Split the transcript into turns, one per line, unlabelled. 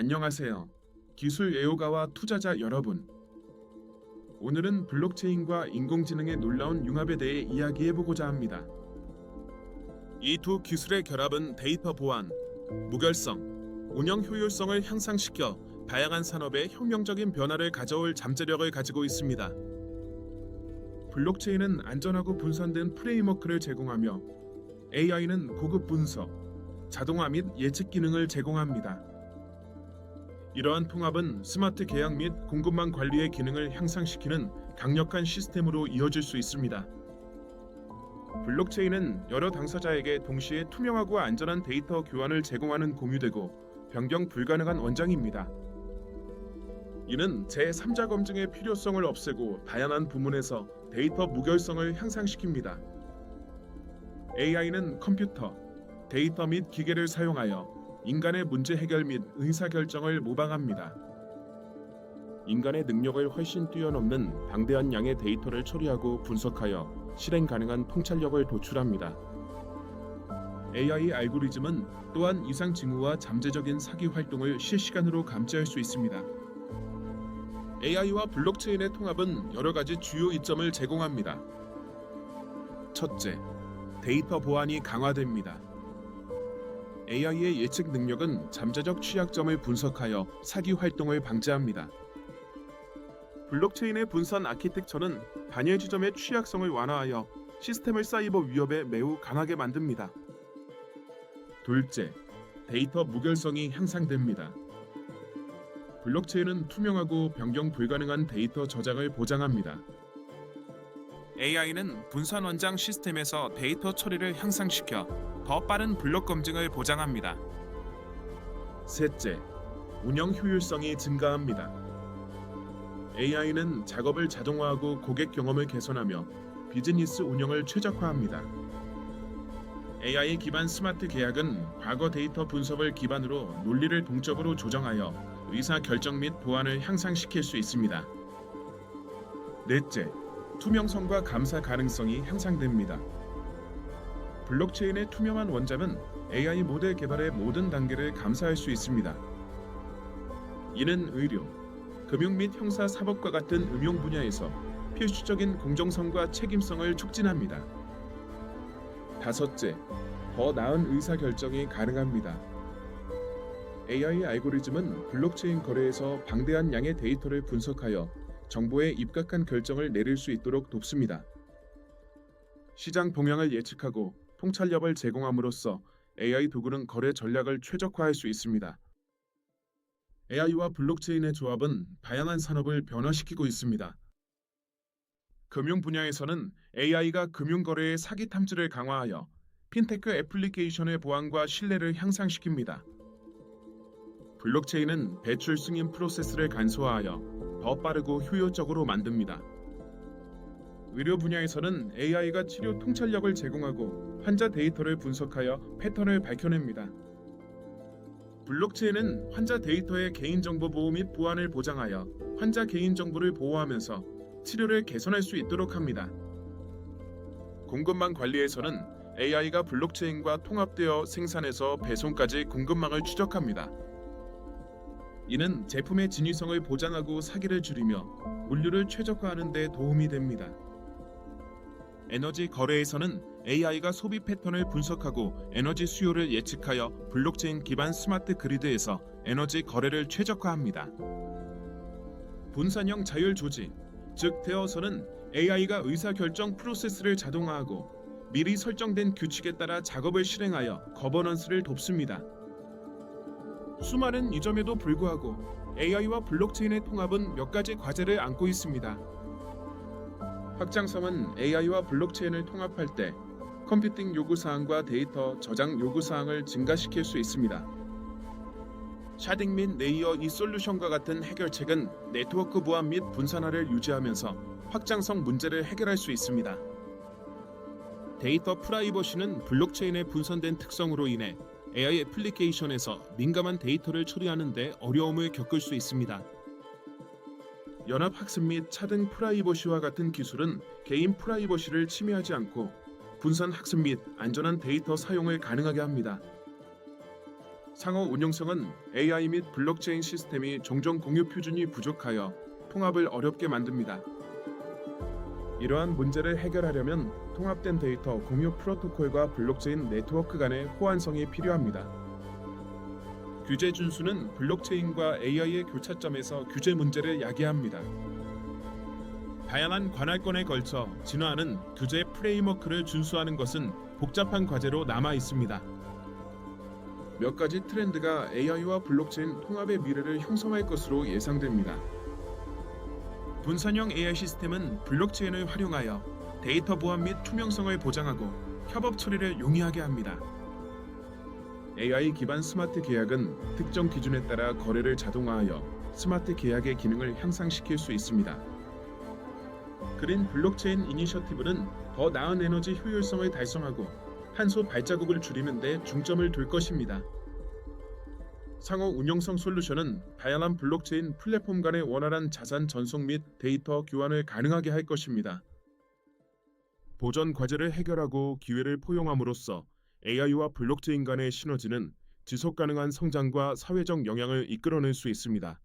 안녕하세요. 기술 애호가와 투자자 여러분. 오늘은 블록체인과 인공지능의 놀라운 융합에 대해 이야기해보고자 합니다. 이 두 기술의 결합은 데이터 보안, 무결성, 운영 효율성을 향상시켜 다양한 산업에 혁명적인 변화를 가져올 잠재력을 가지고 있습니다. 블록체인은 안전하고 분산된 프레임워크를 제공하며 AI는 고급 분석, 자동화 및 예측 기능을 제공합니다. 이러한 통합은 스마트 계약 및 공급망 관리의 기능을 향상시키는 강력한 시스템으로 이어질 수 있습니다. 블록체인은 여러 당사자에게 동시에 투명하고 안전한 데이터 교환을 제공하는 공유되고 변경 불가능한 원장입니다. 이는 제3자 검증의 필요성을 없애고 다양한 부문에서 데이터 무결성을 향상시킵니다. AI는 컴퓨터, 데이터 및 기계를 사용하여 인간의 문제 해결 및 의사 결정을 모방합니다. 인간의 능력을 훨씬 뛰어넘는 방대한 양의 데이터를 처리하고 분석하여 실행 가능한 통찰력을 도출합니다. AI 알고리즘은 또한 이상 징후와 잠재적인 사기 활동을 실시간으로 감지할 수 있습니다. AI와 블록체인의 통합은 여러 가지 주요 이점을 제공합니다. 첫째, 데이터 보안이 강화됩니다. AI의 예측 능력은 잠재적 취약점을 분석하여 사기 활동을 방지합니다. 블록체인의 분산 아키텍처는 단일 지점의 취약성을 완화하여 시스템을 사이버 위협에 매우 강하게 만듭니다. 둘째, 데이터 무결성이 향상됩니다. 블록체인은 투명하고 변경 불가능한 데이터 저장을 보장합니다. AI는 분산 원장 시스템에서 데이터 처리를 향상시켜 더 빠른 블록 검증을 보장합니다. 셋째, 운영 효율성이 증가합니다. AI는 작업을 자동화하고 고객 경험을 개선하며 비즈니스 운영을 최적화합니다. AI 기반 스마트 계약은 과거 데이터 분석을 기반으로 논리를 동적으로 조정하여 의사 결정 및 보안을 향상시킬 수 있습니다. 넷째, 투명성과 감사 가능성이 향상됩니다. 블록체인의 투명한 원자는 AI 모델 개발의 모든 단계를 감사할 수 있습니다. 이는 의료, 금융 및 형사 사법과 같은 응용 분야에서 필수적인 공정성과 책임성을 촉진합니다. 다섯째, 더 나은 의사 결정이 가능합니다. AI 알고리즘은 블록체인 거래에서 방대한 양의 데이터를 분석하여 정보에 입각한 결정을 내릴 수 있도록 돕습니다. 시장 동향을 예측하고 통찰력을 제공함으로써 AI 도구는 거래 전략을 최적화할 수 있습니다. AI와 블록체인의 조합은 다양한 산업을 변화시키고 있습니다. 금융 분야에서는 AI가 금융 거래의 사기 탐지를 강화하여 핀테크 애플리케이션의 보안과 신뢰를 향상시킵니다. 블록체인은 배출 승인 프로세스를 간소화하여 더 빠르고 효율적으로 만듭니다. 의료 분야에서는 AI가 치료 통찰력을 제공하고 환자 데이터를 분석하여 패턴을 밝혀냅니다. 블록체인은 환자 데이터의 개인정보 보호 및 보안을 보장하여 환자 개인정보를 보호하면서 치료를 개선할 수 있도록 합니다. 공급망 관리에서는 AI가 블록체인과 통합되어 생산에서 배송까지 공급망을 추적합니다. 이는 제품의 진위성을 보장하고 사기를 줄이며 물류를 최적화하는 데 도움이 됩니다. 에너지 거래에서는 AI가 소비 패턴을 분석하고 에너지 수요를 예측하여 블록체인 기반 스마트 그리드에서 에너지 거래를 최적화합니다. 분산형 자율 조직, 즉 대어서는 AI가 의사 결정 프로세스를 자동화하고 미리 설정된 규칙에 따라 작업을 실행하여 거버넌스를 돕습니다. 수많은 이점에도 불구하고 AI와 블록체인의 통합은 몇 가지 과제를 안고 있습니다. 확장성은 AI와 블록체인을 통합할 때 컴퓨팅 요구 사항과 데이터 저장 요구 사항을 증가시킬 수 있습니다. 샤딩 및 레이어 이 솔루션과 같은 해결책은 네트워크 보안 및 분산화를 유지하면서 확장성 문제를 해결할 수 있습니다. 데이터 프라이버시는 블록체인의 분산된 특성으로 인해 AI 애플리케이션에서 민감한 데이터를 처리하는 데 어려움을 겪을 수 있습니다. 연합학습 및 차등 프라이버시와 같은 기술은 개인 프라이버시를 침해하지 않고 분산 학습 및 안전한 데이터 사용을 가능하게 합니다. 상호 운용성은 AI 및 블록체인 시스템이 종종 공유 표준이 부족하여 통합을 어렵게 만듭니다. 이러한 문제를 해결하려면 통합된 데이터 공유 프로토콜과 블록체인 네트워크 간의 호환성이 필요합니다. 규제 준수는 블록체인과 AI의 교차점에서 규제 문제를 야기합니다. 다양한 관할권에 걸쳐 진화하는 규제 프레임워크를 준수하는 것은 복잡한 과제로 남아 있습니다. 몇 가지 트렌드가 AI와 블록체인 통합의 미래를 형성할 것으로 예상됩니다. 분산형 AI 시스템은 블록체인을 활용하여 데이터 보안 및 투명성을 보장하고 협업 처리를 용이하게 합니다. AI 기반 스마트 계약은 특정 기준에 따라 거래를 자동화하여 스마트 계약의 기능을 향상시킬 수 있습니다. 그린 블록체인 이니셔티브는 더 나은 에너지 효율성을 달성하고 탄소 발자국을 줄이는 데 중점을 둘 것입니다. 상호 운영성 솔루션은 다양한 블록체인 플랫폼 간의 원활한 자산 전송 및 데이터 교환을 가능하게 할 것입니다. 보전 과제를 해결하고 기회를 포용함으로써 AI와 블록체인 간의 시너지는 지속 가능한 성장과 사회적 영향을 이끌어낼 수 있습니다.